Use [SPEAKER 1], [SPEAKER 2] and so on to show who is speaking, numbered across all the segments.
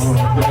[SPEAKER 1] Oh,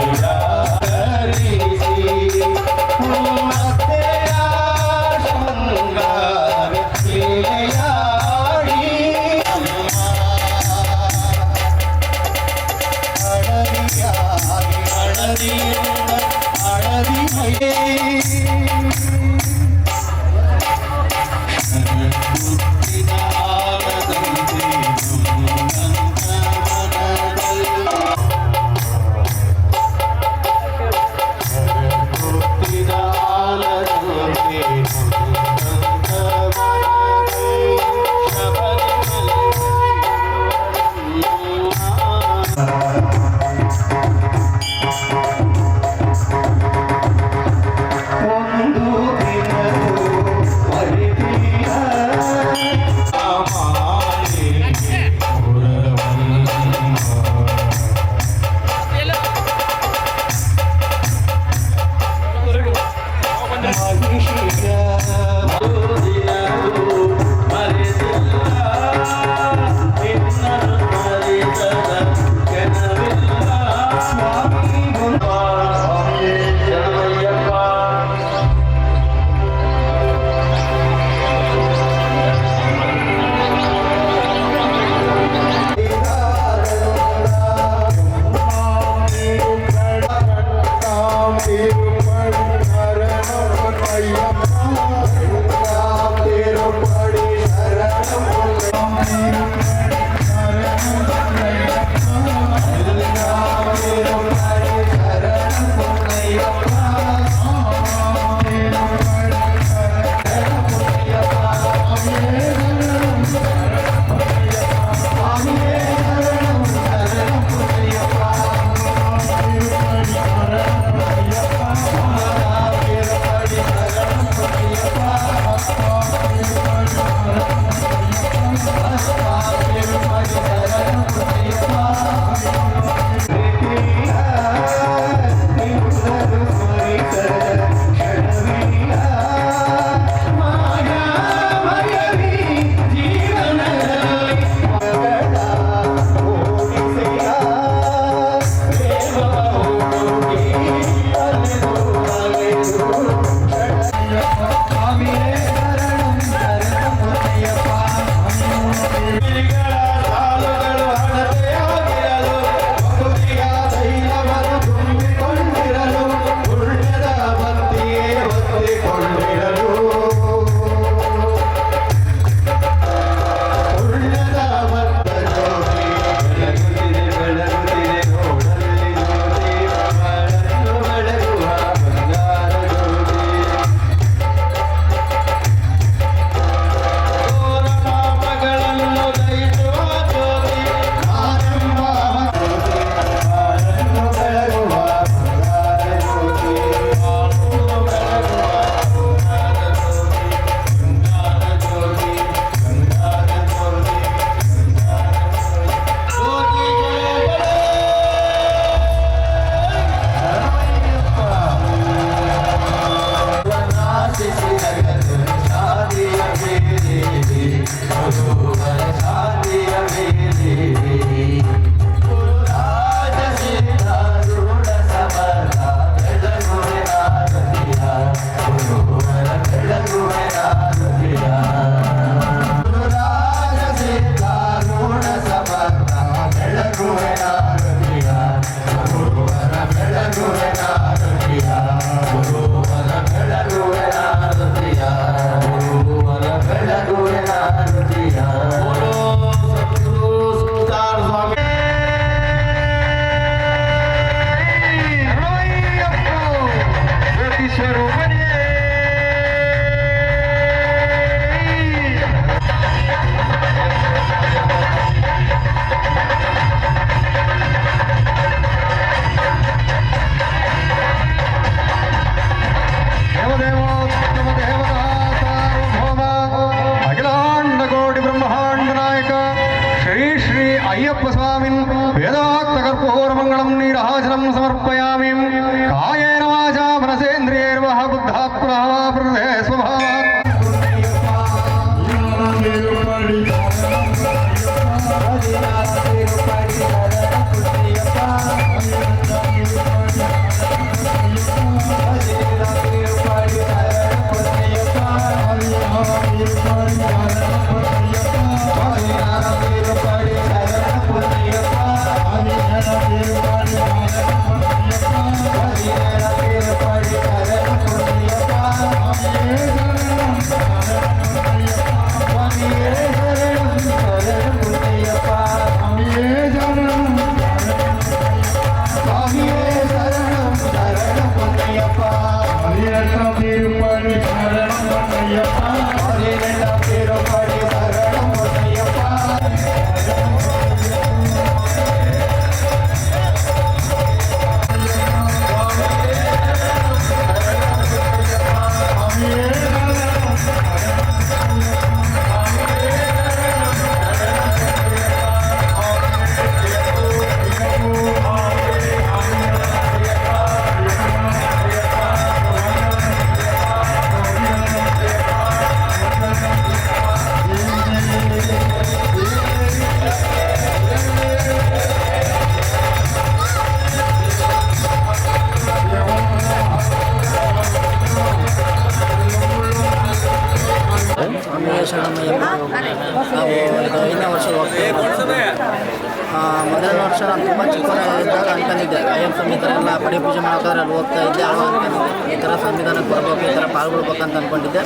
[SPEAKER 1] ವರ್ಷ ಇದ್ದಾಗ ಅನ್ಕೊಂಡಿದ್ದೆ ಅಯ್ಯಪ್ಪ ಸ್ವಾಮಿ ಈ ಥರ ಎಲ್ಲ ಪಡಿ ಪೂಜೆ ಮಾಡ್ತಾರೆ ಅಲ್ಲಿ ಹೋಗ್ತಾ ಇದ್ದೆ. ಅವಾಗ ಅನ್ಕೊಂಡಿದ್ದೆ ಈ ಥರ ಸಂವಿಧಾನಕ್ಕೆ ಬರಬೇಕು ಈ ಥರ ಪಾಲ್ಗೊಳ್ಬೇಕಂತ ಅಂದ್ಕೊಂಡಿದ್ದೆ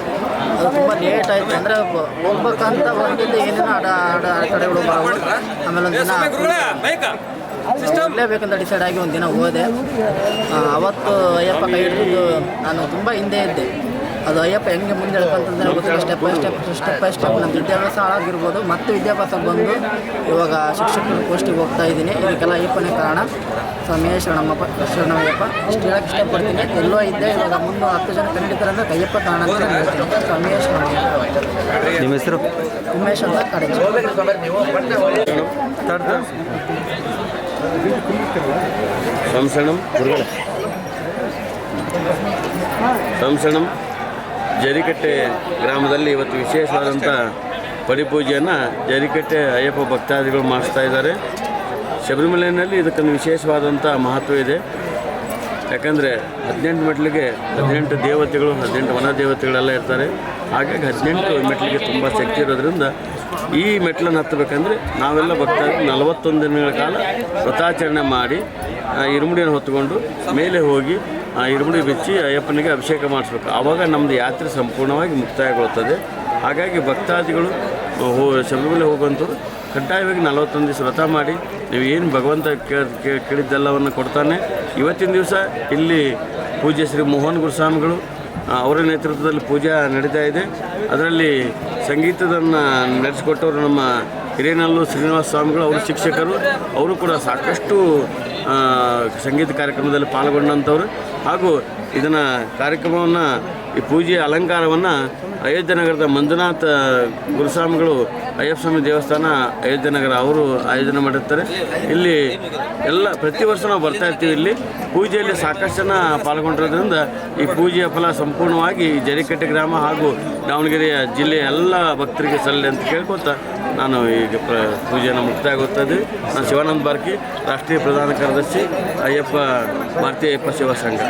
[SPEAKER 1] ಅದು ತುಂಬ ಲೇಟ್ ಆಯಿತು. ಅಂದರೆ ಹೋಗ್ಬೇಕಂತ ಬಂದಿದ್ದೆ ಏನೇನೋ ಅಡ ಅಡ ಅಡೆತಡೆಗಳು ಬರೋವು. ಆಮೇಲೆ ಒಂದು ದಿನ ಹೋಗ್ಲೇಬೇಕಂತ ಡಿಸೈಡ್ ಆಗಿ ಒಂದು ದಿನ ಹೋದೆ ಅವತ್ತು ಅಯ್ಯಪ್ಪ ಕೈ ಹಿಡಿದು ನಾನು ತುಂಬ ಹಿಂದೆ ಇದ್ದೆ. ಅದು ಅಯ್ಯಪ್ಪ ಹೆಂಗೆ ಮುಂದೆ ಹೇಳ್ಕೊಂತಂದ್ರೆ ಗೊತ್ತಿಲ್ಲ step by step step by step ನಮ್ಮ ವಿದ್ಯಾಭ್ಯಾಸ ಹಾಳಾಗಿರ್ಬೋದು. ಮತ್ತು ವಿದ್ಯಾಭ್ಯಾಸ ಬಂದು ಇವಾಗ ಶಿಕ್ಷಕರ ಪೋಸ್ಟಿಗೆ ಹೋಗ್ತಾ ಇದ್ದೀನಿ. ಇದಕ್ಕೆಲ್ಲ ಅಯ್ಯಪ್ಪನೇ ಕಾರಣ. ಸಮಯ ಶರಣಮ್ಮಪ್ಪ ಶರಣಮಯ್ಯಪ್ಪ ಇಷ್ಟು ಹೇಳಕ್ಕೆ ಇಷ್ಟಪಡ್ತೀನಿ. ಎಲ್ಲೋ ಇದ್ದೆ ಇವಾಗ ಮುಂದೆ ಹತ್ತು ಜನ ಕನ್ನಡಿಗರಂದ್ರೆ ಅಯ್ಯಪ್ಪ ಕಾರಣ ಅಂತ ನಾನು ಹೇಳ್ತೀನಿ. ಸಮಯ ಶರಣಮಯ್ಯಪ್ಪ
[SPEAKER 2] ನಿಮ್ಮ ಹೆಸರು?
[SPEAKER 1] ಉಮೇಶ್ ಅಂತ ಕಡೆ
[SPEAKER 3] ಸಂಸಣಂ ಸಂಸಣಂ ಜರಿಕಟ್ಟೆ ಗ್ರಾಮದಲ್ಲಿ ಇವತ್ತು ವಿಶೇಷವಾದಂಥ ಪಡಿಪೂಜೆಯನ್ನು ಜರಿಕಟ್ಟೆ ಅಯ್ಯಪ್ಪ ಭಕ್ತಾದಿಗಳು ಮಾಡಿಸ್ತಾ ಇದ್ದಾರೆ. ಶಬರಿಮಲೆಯಲ್ಲಿ ಇದಕ್ಕೊಂದು ವಿಶೇಷವಾದಂಥ ಮಹತ್ವ ಇದೆ. ಯಾಕಂದರೆ ಹದಿನೆಂಟು ಮೆಟ್ಲಿಗೆ ಹದಿನೆಂಟು ದೇವತೆಗಳು, ಹದಿನೆಂಟು ವನ ದೇವತೆಗಳೆಲ್ಲ ಇರ್ತಾರೆ. ಹಾಗಾಗಿ ಹದಿನೆಂಟು ಮೆಟ್ಲಿಗೆ ತುಂಬ ಶಕ್ತಿ ಇರೋದ್ರಿಂದ ಈ ಮೆಟ್ಲನ್ನು ಹತ್ತಬೇಕಂದ್ರೆ ನಾವೆಲ್ಲ ಭಕ್ತರು ನಲವತ್ತೊಂದು ದಿನಗಳ ಕಾಲ ವ್ರತಾಚರಣೆ ಮಾಡಿ ಇರುಮುಡಿಯನ್ನು ಹೊತ್ತುಕೊಂಡು ಮೇಲೆ ಹೋಗಿ ಆ ಇರುಮುಡಿ ಬಿಚ್ಚಿ ಅಯ್ಯಪ್ಪನಿಗೆ ಅಭಿಷೇಕ ಮಾಡಿಸ್ಬೇಕು. ಆವಾಗ ನಮ್ಮದು ಯಾತ್ರೆ ಸಂಪೂರ್ಣವಾಗಿ ಮುಕ್ತಾಯಗೊಳ್ಳುತ್ತದೆ ಹಾಗಾಗಿ ಭಕ್ತಾದಿಗಳು ಹೋ ಶಬರಿಮಲೆ ಹೋಗುವಂಥವ್ರು ಕಡ್ಡಾಯವಾಗಿ ನಲವತ್ತೊಂದು ದಿವಸ ವ್ರತ ಮಾಡಿ, ನೀವು ಏನು ಭಗವಂತ ಕೇಳಿದ್ದೆಲ್ಲವನ್ನು ಕೊಡ್ತಾನೆ. ಇವತ್ತಿನ ದಿವಸ ಇಲ್ಲಿ ಪೂಜ್ಯ ಶ್ರೀ ಮೋಹನ್ ಗುರುಸ್ವಾಮಿಗಳು ಅವರ ನೇತೃತ್ವದಲ್ಲಿ ಪೂಜಾ ನಡೀತಾ ಇದೆ. ಅದರಲ್ಲಿ ಸಂಗೀತದನ್ನು ನಡೆಸಿಕೊಟ್ಟವರು ನಮ್ಮ ಹಿರೇನಲ್ಲು ಶ್ರೀನಿವಾಸ ಸ್ವಾಮಿಗಳು, ಅವರು ಶಿಕ್ಷಕರು. ಅವರು ಕೂಡ ಸಾಕಷ್ಟು ಸಂಗೀತ ಕಾರ್ಯಕ್ರಮದಲ್ಲಿ ಪಾಲ್ಗೊಂಡಂಥವ್ರು. ಹಾಗೂ ಇದನ್ನು ಕಾರ್ಯಕ್ರಮವನ್ನು, ಈ ಪೂಜೆಯ ಅಲಂಕಾರವನ್ನು ಅಯೋಧ್ಯ ನಗರದ ಮಂಜುನಾಥ ಗುರುಸ್ವಾಮಿಗಳು ಅಯ್ಯಪ್ಪ ಸ್ವಾಮಿ ದೇವಸ್ಥಾನ ಅಯೋಧ್ಯ ನಗರ ಅವರು ಆಯೋಜನೆ ಮಾಡಿರ್ತಾರೆ. ಇಲ್ಲಿ ಎಲ್ಲ, ಪ್ರತಿ ವರ್ಷ ನಾವು ಬರ್ತಾ ಇರ್ತೀವಿ ಇಲ್ಲಿ. ಪೂಜೆಯಲ್ಲಿ ಸಾಕಷ್ಟು ಜನ ಪಾಲ್ಗೊಂಡಿರೋದ್ರಿಂದ ಈ ಪೂಜೆಯ ಫಲ ಸಂಪೂರ್ಣವಾಗಿ ಜರಿಕಟ್ಟೆ ಗ್ರಾಮ ಹಾಗೂ ದಾವಣಗೆರೆಯ ಜಿಲ್ಲೆಯ ಎಲ್ಲ ಭಕ್ತರಿಗೆ ಸಲ್ಲಲಿ ಅಂತ ಕೇಳ್ಕೊತಾ ನಾನು ಈಗ ಪ್ರ ಪೂಜೆಯನ್ನು ಮುಕ್ತಾಯಗೊತ್ತದೆ ನಾನು ಶಿವಾನಂದ ಬಾರ್ಕಿ, ರಾಷ್ಟ್ರೀಯ ಪ್ರಧಾನ ಕಾರ್ಯದರ್ಶಿ, ಅಯ್ಯಪ್ಪ, ಭಾರತೀಯ ಅಯ್ಯಪ್ಪ ಸೇವಾ ಸಂಘ.